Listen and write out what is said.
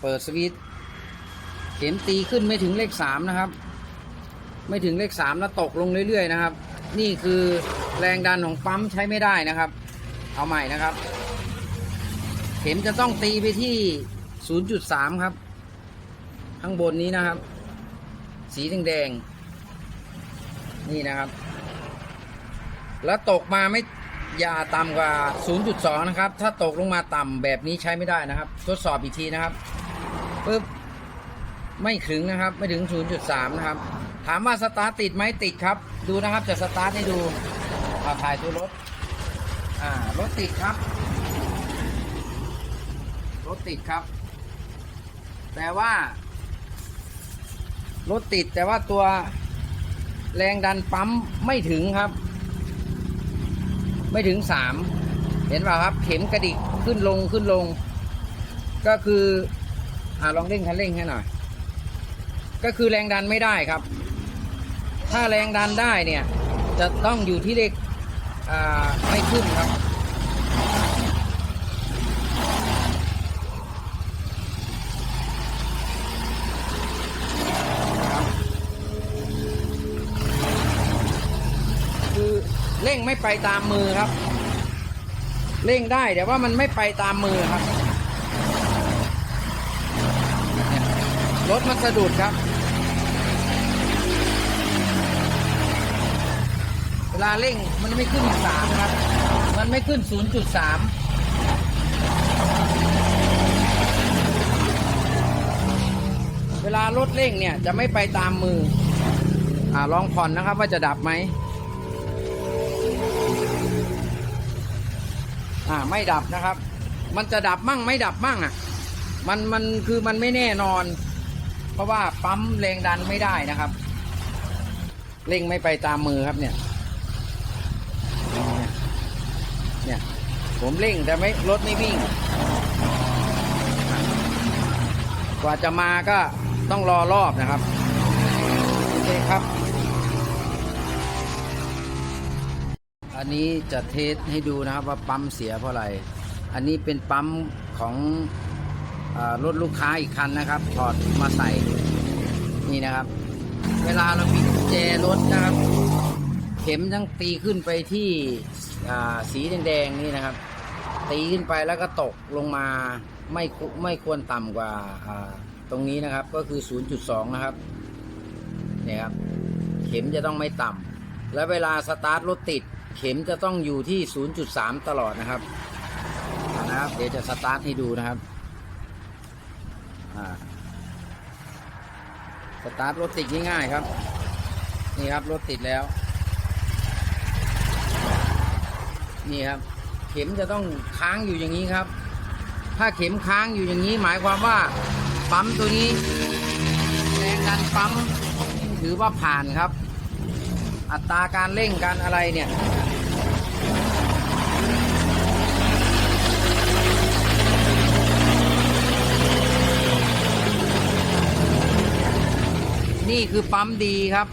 เปิดสวิตช์เข็มตีขึ้นไม่ถึงเลขสามนะครับ ไม่ถึงเลขสามแล้วตกลงเรื่อยๆนะครับ นี่คือแรงดันของปั๊มใช้ไม่ได้นะครับ เอาใหม่นะครับ เข็มจะต้องตีไปที่ 0.3 ครับ ข้างบนนี้นะครับ สีแดงๆนี่นะครับ แล้วตกมาไม่อย่าต่ำกว่า 0.2 นะครับ ถ้าตกลงมาต่ำแบบนี้ใช้ไม่ได้นะครับ ทดสอบอีกทีนะครับ ปึ๊บไม่ถึงนะครับ ไม่ถึง 0.3 นะครับ ถามว่าสตาร์ทติดไหมติดครับ ดูนะครับจะสตาร์ทให้ดูเอาถ่ายตัวรถ อ่ารถติดครับ รถติดครับ แต่ว่ารถติดแต่ว่าตัวแรงดันปั๊มไม่ถึงครับ ไม่ถึงสามเห็นป่ะครับ เข็มกระดิกขึ้นลงขึ้นลง ก็คือ อ่าลองเร่งคันเร่งให้หน่อย ก็คือแรงดันไม่ได้ครับ ถ้าแรงดันได้เนี่ย จะต้องอยู่ที่เลขอ่าไม่ขึ้นครับคือเร่งไม่ไปตามมือครับ เร่งได้แต่ว่ามันไม่ไปตามมือครับเนี่ย รถมันสะดุดครับ เวลาเร่งมันไม่ขึ้นสามครับ มันไม่ขึ้น0.3เวลารถเร่งเนี่ยจะไม่ไปตามมือ อ่าลองผ่อนนะครับว่าจะดับไหมอ่าไม่ดับนะครับ มันจะดับมั่งไม่ดับมั่งอะ มันมันคือมันไม่แน่นอน เพราะว่าปั๊มแรงดันไม่ได้นะครับ เร่งไม่ไปตามมือครับเนี่ย เนี่ย ผมเร่งแต่ไม่รถไม่วิ่ง กว่าจะมาก็ต้องรอรอบนะครับโอเคครับ อันนี้จะเทสให้ดูนะครับว่าปั๊มเสียเพราะอะไร อันนี้เป็นปั๊มของ รถลูกค้าอีกคันนะครับ ถอดมาใส่นี่นะครับ เวลาเราปิดแจรถนะครับ เข็มทั้งตีขึ้นไปที่สีแดงๆนี่นะครับ ตีขึ้นไปแล้วก็ตกลงมาไม่คุไม่ควรต่ำกว่าตรงนี้นะครับ ก็คือ 0.2 นะครับเนี่ยครับ เข็มจะต้องไม่ต่ำแล้วเวลาสตาร์ทรถติด เข็มจะต้องอยู่ที่ 0.3 ตลอดนะครับเอานะครับ เดี๋ยวจะสตาร์ทให้ดูนะครับ สตาร์ทรถติดง่ายๆครับ นี่ครับรถติดแล้ว นี่ครับ เข็มจะต้องค้างอยู่อย่างนี้ครับ ถ้าเข็มค้างอยู่อย่างนี้ หมายความว่าปั๊มตัวนี้แรงดันปั๊มถือว่าผ่านครับ อัตราการเร่งการอะไรเนี่ย นี่คือปั๊มดีครับ